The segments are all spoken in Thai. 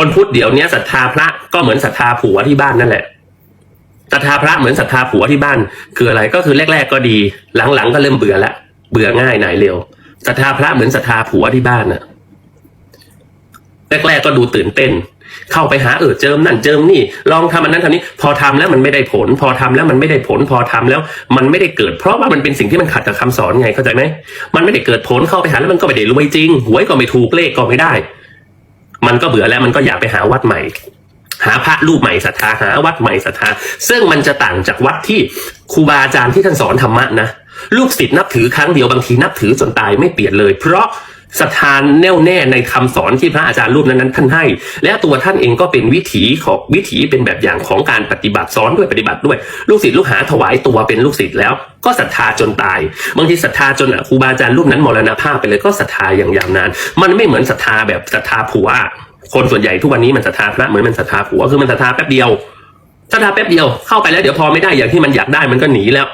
คนพุทธเดี๋ยวนี้ศรัทธาพระก็เหมือนศรัทธาผัวที่บ้านนั่นแหละศรัทธาพระเหมือนศรัทธาผัวที่บ้าน คืออะไรก็คือแรก ๆ ก็ดี หลังๆก็เริ่มเบื่อละเบื่อง่ายไหนเร็วศรัทธาพระเหมือนศรัทธาผัวที่บ้านน่ะ แรก ๆ ก็ดูตื่นเต้น เข้าไปหาเออเจิมนั่นเจิมนี่ ลองทำอันนั้นทำนี้ พอทำแล้วมันไม่ได้ผล พอทำแล้วมันไม่ได้ผล พอทำแล้วมันไม่ได้เกิด เพราะว่ามันเป็นสิ่งที่มันขัดกับคำสอนไงเข้าใจไหมมันไม่ได้เกิดผลเข้าไปหาแล้วมันก็ไม่ได้รวยจริงหวยก็ไม่ถูกเลขก็ไม่ได้ มันก็เบื่อแล้วมันก็อยากไปหาวัดใหม่ หาพระรูปใหม่ศรัทธาหาวัดใหม่ศรัทธาซึ่งมันจะต่างจากวัดที่ครูบาอาจารย์ที่ท่านสอนธรรมะนะลูกศิษย์นับถือครั้งเดียวบางทีนับถือจนตายไม่เปลี่ยนเลย เพราะ ศรัทธาแน่วแน่ในคำสอนที่พระอาจารย์รูปนั้นๆท่านให้ และตัวท่านเองก็เป็นวิถีของวิถีเป็นแบบอย่างของการปฏิบัติสอนด้วยปฏิบัติด้วย ลูกศิษย์ลูกหาถวายตัวเป็นลูกศิษย์แล้ว ก็ศรัทธาจนตาย บางทีศรัทธาจนครูบาอาจารย์รูปนั้นมรณภาพไปเลยก็ศรัทธาอย่างยาวนาน มันไม่เหมือนศรัทธาแบบศรัทธาผัว คนส่วนใหญ่ทุกวันนี้มันศรัทธาพระเหมือนมันศรัทธาผัวคือมันศรัทธาแป๊บเดียวศรัทธาแป๊บเดียวเข้าไปแล้วเดี๋ยวพอไม่ได้อย่างที่มันอยากได้มันก็หนีแล้ว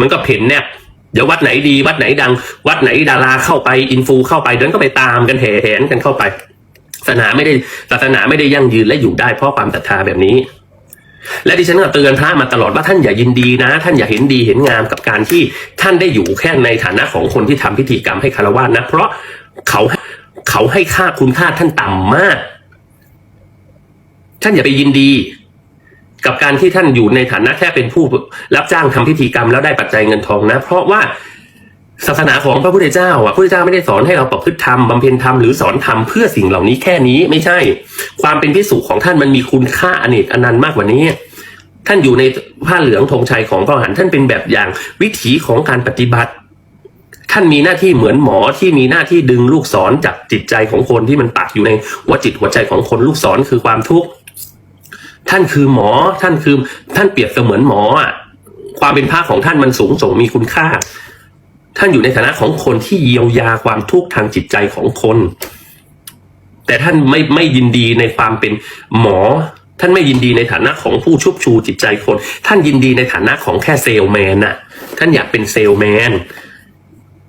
มันก็เพ่นแนบ เดี๋ยววัดไหนดี วัดไหนดัง วัดไหนดาราเข้าไปอินฟูเข้าไปเดินก็ไปตามกันแห่แหนกันเข้าไปศาสนาไม่ได้ศาสนาไม่ได้ยั่งยืนและอยู่ได้เพราะความศรัทธาแบบนี้ และดิฉันก็เตือนพระมาตลอดว่าท่านอย่ายินดีนะ ท่านอย่าเห็นดีเห็นงามกับการที่ท่านได้อยู่แค่ในฐานะของคนที่ทำพิธีกรรมให้คารวะนะ เพราะเขาเขาให้ค่าคุณค่าท่านต่ำมาก ท่านอย่าไปยินดี กับการที่ท่านอยู่ในฐานะแค่เป็นผู้รับจ้างทำพิธีกรรมแล้วได้ปัจจัยเงินทองนะ เพราะว่าศาสนาของพระพุทธเจ้าอะพระพุทธเจ้าไม่ได้สอนให้เราประพฤติธรรมบำเพ็ญธรรมหรือสอนธรรมเพื่อสิ่งเหล่านี้แค่นี้ไม่ใช่ ความเป็นพิสุของท่านมันมีคุณค่าอเนกอนันต์มากกว่านี้ ท่านอยู่ในผ้าเหลืองธงชัยของพระหันต์ท่านเป็นแบบอย่างวิถีของการปฏิบัติ ท่านมีหน้าที่เหมือนหมอที่มีหน้าที่ดึงลูกศรจากจิตใจของคนที่มันปักอยู่ในหัวจิตหัวใจของคนลูกศรคือความทุกข์ ท่านคือหมอ ท่านคือท่านเปรียบเสมือนหมออะความเป็นพระของท่านมันสูงส่งมีคุณค่า ท่านอยู่ในฐานะของคนที่เยียวยาความทุกข์ทางจิตใจของคน แต่ท่านไม่ไม่ยินดีในความเป็นหมอ ท่านไม่ยินดีในฐานะของผู้ชุบชูจิตใจคน ท่านยินดีในฐานะของแค่เซลแมนน่ะ ท่านอยากเป็นเซลแมน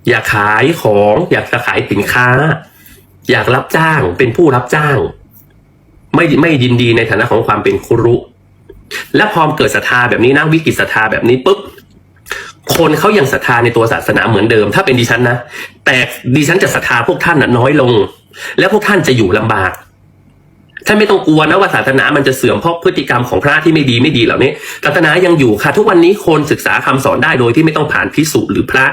อยากขายของ อยากจะขายสินค้า อยากรับจ้างเป็นผู้รับจ้าง ไม่ไม่ยินดีในฐานะของความเป็นครุและพอเกิดศรัทธาแบบนี้นะวิกฤตศรัทธาแบบนี้ปุ๊บคนเขายังศรัทธาในตัวศาสนาเหมือนเดิม ถ้าเป็นดิฉันนะแต่ดิฉันจะศรัทธาพวกท่านน่ะน้อยลง แล้วพวกท่านจะอยู่ลำบากท่านไม่ต้องกลัวนะว่าศาสนามันจะเสื่อมเพราะพฤติกรรมของพระที่ไม่ดีไม่ดีเหล่านี้ศาสนายังอยู่ค่ะ ทุกวันนี้คนศึกษาคำสอนได้โดยที่ไม่ต้องผ่านพิสุหรือพระ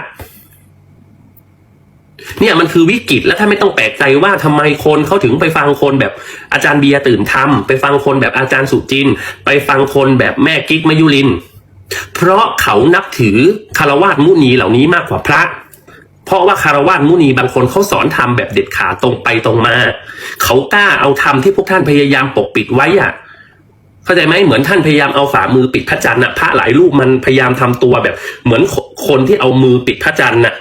เนี่ยมันคือวิกฤตแล้วท่าไม่ต้องแปลกใจว่าทำไมคนเขาถึงไปฟังคนแบบอาจารย์เบียร์ตื่นทำไปฟังคนแบบอาจารย์สุจิน ไปฟังคนแบบแม่กิ๊กมยุริน เพราะเขานับถือคารวาสมุนีเหล่านี้มากกว่าพระ เพราะว่าคารวาสมุนีบางคนเขาสอนธรรมแบบเด็ดขาดตรงไปตรงมา เขากล้าเอาธรรมที่พวกท่านพยายามปกปิดไว้อะเข้าใจไหมเหมือนท่านพยายามเอาฝ่ามือปิดพระจันทร์นะพระหลายรูปมันพยายามทำตัวแบบ เหมือนคนที่เอามือปิดพระจันทร์น่ะ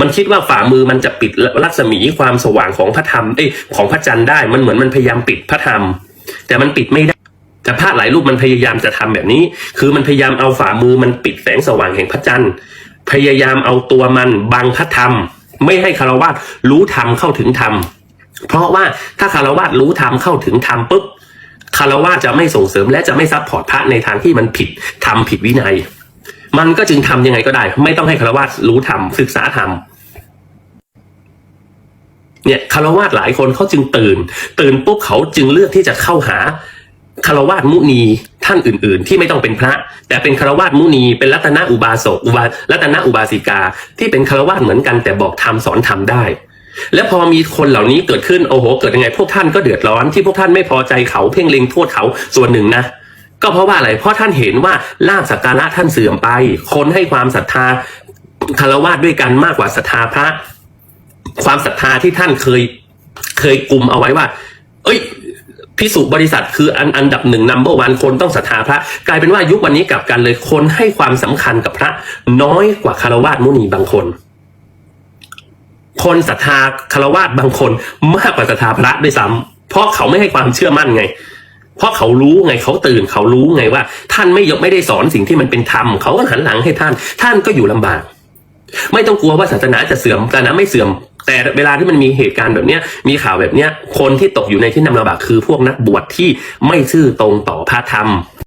มันคิดว่าฝ่ามือมันจะปิดรัศมีความสว่างของพระธรรมเอ้ยของพระจันทร์ได้มันเหมือนมันพยายามปิดพระธรรม แต่มันปิดไม่ได้แต่พระหลายรูปมันพยายามจะทำแบบนี้ คือมันพยายามเอาฝ่ามือมันปิดแสงสว่างแห่งพระจันทร์ พยายามเอาตัวมันบังพระธรรม ไม่ให้คารวะรู้ธรรมเข้าถึงธรรม เพราะว่าถ้าคารวะรู้ธรรมเข้าถึงธรรมปุ๊บคารวะจะไม่ส่งเสริมและจะไม่ซัพพอร์ตพระในทางที่มันผิดทำผิดวินัย มันก็จึงทำยังไงก็ได้ ไม่ต้องให้คารวะรู้ธรรมศึกษาธรรม เนี่ยคารวาสหลายคนเขาจึงตื่น ตื่นปุ๊บเขาจึงเลือกที่จะเข้าหาคารวาสมุนีท่านอื่น ๆ ที่ไม่ต้องเป็นพระ แต่เป็นคารวาสมุนีเป็นรัตนอุบาสกอุบารัตนอุบาสิกา ที่เป็นคารวาสเหมือนกันแต่บอกธรรมสอนธรรมได้ และพอมีคนเหล่านี้เกิดขึ้นโอ้โห เกิดยังไงพวกท่านก็เดือดร้อนที่พวกท่านไม่พอใจเขาเพ่งเล็งโทษเขาส่วนหนึ่งนะก็เพราะว่าอะไร เพราะท่านเห็นว่าลาบสักการะท่านเสื่อมไป คนให้ความศรัทธาคารวาสด้วยกันมากกว่าศรัทธาพระ ความศรัทธาที่ท่านเคยเคยกลุ่มเอาไว้ว่า เอ้ยพิสุบริษัทคืออันอันดับหนึ่งนัมเบอร์วันคนต้องศรัทธาพระ กลายเป็นว่ายุควันนี้กลับกันเลยคนให้ความสำคัญกับพระ น้อยกว่าคารวาสมุนีบางคน คนศรัทธาคารวาสบางคนมากกว่าศรัทธาพระด้วยซ้ำเพราะเขาไม่ให้ความเชื่อมั่นไง เพราะเขารู้ไงเขาตื่นเขารู้ไงว่า ท่านไม่ยกไม่ได้สอนสิ่งที่มันเป็นธรรมเขาก็หันหลังให้ท่าน ท่านก็อยู่ลำบาก ไม่ต้องกลัวว่าศาสนาจะเสื่อมศาสนาไม่เสื่อม แต่เวลาที่มันมีเหตุการณ์แบบเนี้ยมีข่าวแบบเนี้ยคนที่ตกอยู่ในที่นำลำบากคือพวกนักบวชที่ไม่ซื่อตรงต่อพระธรรม